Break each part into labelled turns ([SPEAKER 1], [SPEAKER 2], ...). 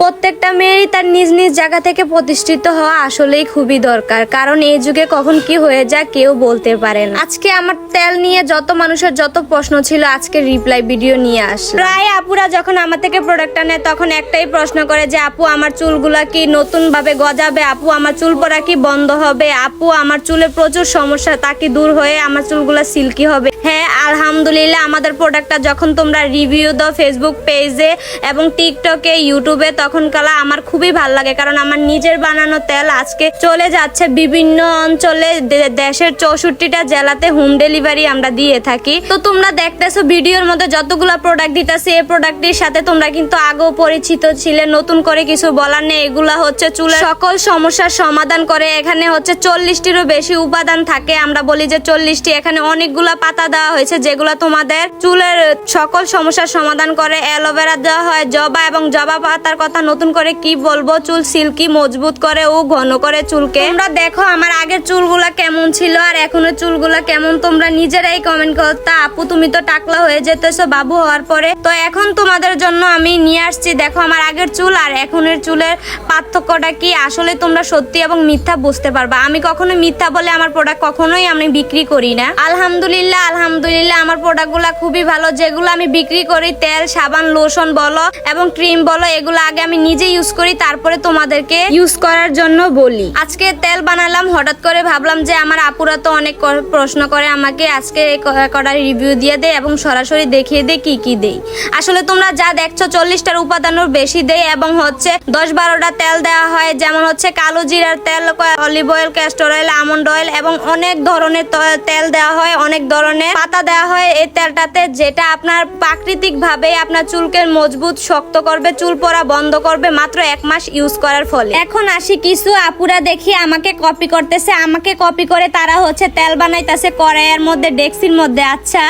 [SPEAKER 1] প্রত্যেকটা মেয়েরই তার নিজ নিজ জায়গা থেকে প্রতিষ্ঠিত হওয়া আসলেই খুবই দরকার। কারণ এই যুগে কখন কি হয়ে যায় কেউ বলতে পারে না। আজকে আমার তেল নিয়ে যত মানুষের যত প্রশ্ন ছিল, আজকে রিপ্লাই ভিডিও নিয়ে আস প্রায় আপুরা যখন আমার থেকে প্রোডাক্টটা নেয় তখন একটাই প্রশ্ন করে যে, আপু, আমার চুলগুলা কি নতুন ভাবে গজাবে? আপু, আমার চুল পড়া কি বন্ধ হবে? আপু, আমার চুলে প্রচুর সমস্যা, তা কি দূর হয়ে আমার চুলগুলা সিল্কি হবে? হ্যাঁ আলহামদুলিল্লাহ, আমাদের প্রোডাক্টটা যখন তোমরা রিভিউ দাও ফেসবুক পেজে এবং টিকটকে ইউটিউবে তখন কালা আমার খুবই ভালো লাগে, কারণ আমার নিজের বানানো তেল আজকে চলে যাচ্ছে বিভিন্ন অঞ্চলে দেশের চৌষট্টিটা জেলাতে হোম ডেলিভারি আমরা দিয়ে থাকি। তো তোমরা দেখতেছো ভিডিওর মধ্যে যতগুলো প্রোডাক্ট দিতেছে, এই প্রোডাক্টটির সাথে তোমরা কিন্তু আগেও পরিচিত ছিলে, নতুন করে কিছু বলার নেই। এগুলা হচ্ছে চুলের সকল সমস্যার সমাধান করে, এখানে হচ্ছে চল্লিশটিরও বেশি উপাদান থাকে। আমরা বলি যে চল্লিশটি, এখানে অনেকগুলা পাতা দেওয়া হয়েছে, যেগুলো তোমাদের চুলের সকল সমস্যার সমাধান করে। অ্যালোভেরা দেওয়া হয়, জবা এবং জবা পাতার কথা নতুন করে কি বলব? চুল সিল্কি, মজবুত করে ও ঘন করে চুলকে। তোমরা দেখো আমার আগের চুলগুলা কেমন ছিল আর এখনের চুলগুলা কেমন। তোমরা নিজেরাই কমেন্ট করতে আপু, তুমি তো টাকলা হয়ে যেতেছো বাবু হওয়ার পরে। তো এখন তোমাদের জন্য আমি নিয়ে আসছি। দেখো আমার আগের চুল আর এখনের চুলের পার্থক্যটা কি? আসলে তোমরা সত্যি এবং মিথ্যা বুঝতে পারবা। আমি কখনো মিথ্যা বলে আমার প্রোডাক্ট কখনোই আমি বিক্রি করি না। আলহামদুলিল্লাহ আলহামদুলিল্লাহ, আমার প্রোডাক্টগুলো খুবই ভালো। যেগুলো আমি বিক্রি করি, তেল, সাবান লোশন বলো এবং ক্রিম বলো, এগুলো আগে আমি নিজে ইউজ করি, তারপরে তোমাদেরকে ইউজ করার জন্য বলি। আজকে তেল বানালাম, হঠাৎ করে ভাবলাম যে আমার আপুরা তো অনেক প্রশ্ন করে আমাকে আজকে এই ক- কটা রিভিউ দিয়ে দেয় এবং সরাসরি দেখিয়ে দেয় কি কি দেই আসলে তোমরা যা দেখছ, চল্লিশটার উপাদানের বেশি দেয় এবং হচ্ছে দশ বারোটা তেল দেওয়া হয়, যেমন হচ্ছে কালো জিরার তেল olive oil castor oil almond oil এবং অনেক ধরনের তেল দেওয়া হয়, অনেক ধরনের পাতা দেওয়া হয় এই তেলটাতে, যেটা আপনার প্রাকৃতিক ভাবে আপনার চুলকে মজবুত, শক্ত করবে, চুল পরা বন্ধ করবে মাত্র এক মাস ইউজ করার ফলে। এখন আসি কিছু আপুরা দেখি আমাকে কপি করতেছে, আমাকে কপি করে তারা হচ্ছে তেল বানাইতেছে কড়াইয়ের মধ্যে, ডেক্সির মধ্যে। আচ্ছা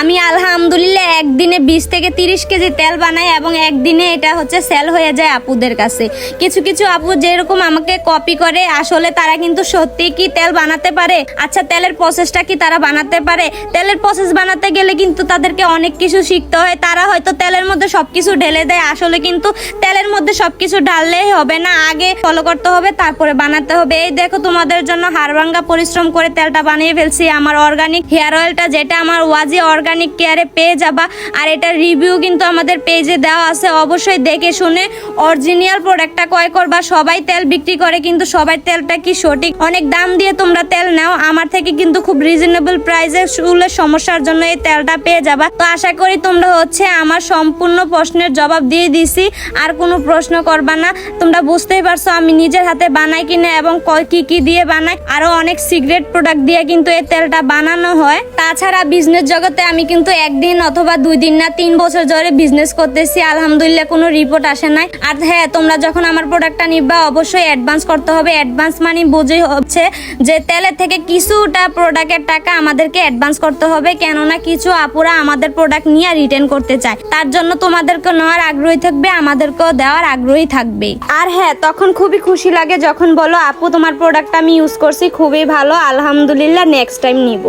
[SPEAKER 1] আমি আলহামদুলিল্লাহ একদিনে বিশ থেকে তিরিশ কেজি তেল বানাই এবং একদিনে এটা হচ্ছে সেল হয়ে যায় আপুদের কাছে। কিছু কিছু আপু যেরকম আমাকে কপি করে, আসলে তারা কিন্তু সত্যি কি তেল বানাতে পারে? আচ্ছা তেলের প্রসেসটা কি তারা বানাতে পারে? তেলের প্রসেস বানাতে গেলে কিন্তু তাদেরকে অনেক কিছু শিখতে হয়। তারা হয়তো তেলের মধ্যে সবকিছু ঢেলে দেয়। আসলে কিন্তু তেলের মধ্যে সবকিছু ঢাললেই হবে না, আগে ফলো করতে হবে, তারপরে বানাতে হবে। এই দেখো তোমাদের জন্য হাড়ভাঙ্গা পরিশ্রম করে তেলটা বানিয়ে ফেলছি, আমার অর্গানিক হেয়ার অয়েলটা যেটা আমার ওয়াজি অর্গানিক কেয়ারে পেয়ে যাবা। আর এটা রিভিউ কিন্তু আমাদের পেজে দেওয়া আছে, অবশ্যই দেখে শুনে অরিজিনাল প্রোডাক্টটা ক্রয় করবা। সবাই তেল বিক্রি করে, কিন্তু সবাই তেলটা কি সঠিক? অনেক দাম দিয়ে তোমরা তেল নাও, আমার থেকে কিন্তু খুব রিজনেবল প্রাইসে চুলের সমস্যার জন্য এই তেলটা পেয়ে যাবা। তো আশা করি তোমরা হচ্ছে আমার সম্পূর্ণ প্রশ্নের জবাব দিয়ে দিছি, আর কোনো প্রশ্ন করবা না। তোমরা বুঝতেই পারছ আমি নিজের হাতে বানাই কিনা এবং ক- কি দিয়ে বানাই। আরও অনেক সিগারেট প্রোডাক্ট দিয়ে কিন্তু এই তেলটা বানানো হয়। তাছাড়া বিজনেস জগতে আমি কিন্তু একদিন অথবা দুই দিন না তিন বছর ধরে বিজনেস করতেছি। আলহামদুলিল্লাহ কোনো রিপোর্ট আসে নাই। আর হ্যাঁ তোমরা যখন আমার প্রোডাক্টটা নিবা, অবশ্যই অ্যাডভান্স করতে হবে। অ্যাডভান্স মানে বুঝে হচ্ছে যে তেলের থেকে কিছুটা প্রোডাক্টের টাকা আমাদেরকে অ্যাডভান্স করতে হবে। কেননা কিছু আপুরা আমাদের প্রোডাক্ট নিয়ে রিটার্ন করতে চায়। তার জন্য তোমাদেরকে নেওয়ার আগ্রহী থাকবে, আমাদেরকেও দেওয়ার আগ্রহী থাকবে। আর হ্যাঁ তখন খুবই খুশি লাগে যখন বলো, আপু, তোমার প্রোডাক্টটা আমি ইউজ করছি, খুবই ভালো, আলহামদুলিল্লাহ নেক্সট টাইম নিব।